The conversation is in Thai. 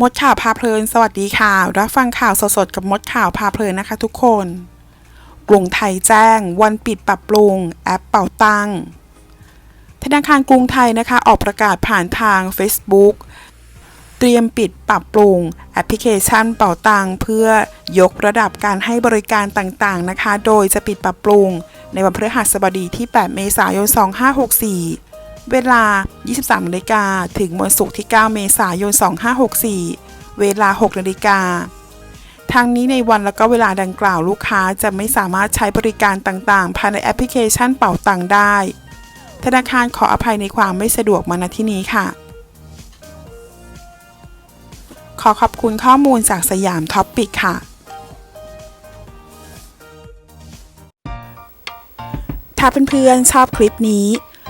มดข่าวพาเพลิน สวัสดีค่ะ รับฟังข่าวสดๆ กับมดข่าวพาเพลินนะคะทุกคน กรุงไทยแจ้ง วันปิดปรับปรุง แอปเป่าตังธนาคารกรุงไทยนะคะ ออกประกาศผ่านทาง Facebook เตรียมปิดปรับปรุง แอปพลิเคชันเป่าตังเพื่อยกระดับการให้บริการต่างๆนะคะ โดยจะปิดปรับปรุง ในวันพฤหัสบดีที่ 8 เมษายน 2564 เวลา 23นาฬิกาถึงวันศุกร์ที่ 9 เมษายน 2564 เวลา 6นาฬิกาทางนี้ในวันและก็เวลาดังกล่าวลูกค้าจะไม่สามารถใช้บริการต่างๆ ภายในแอปพลิเคชันเป่าตังได้ ธนาคารขออภัยในความไม่สะดวกมาณที่นี้ค่ะ ขอขอบคุณข้อมูลจากสยามท็อปปิกค่ะ ถ้าเพื่อนๆชอบคลิปนี้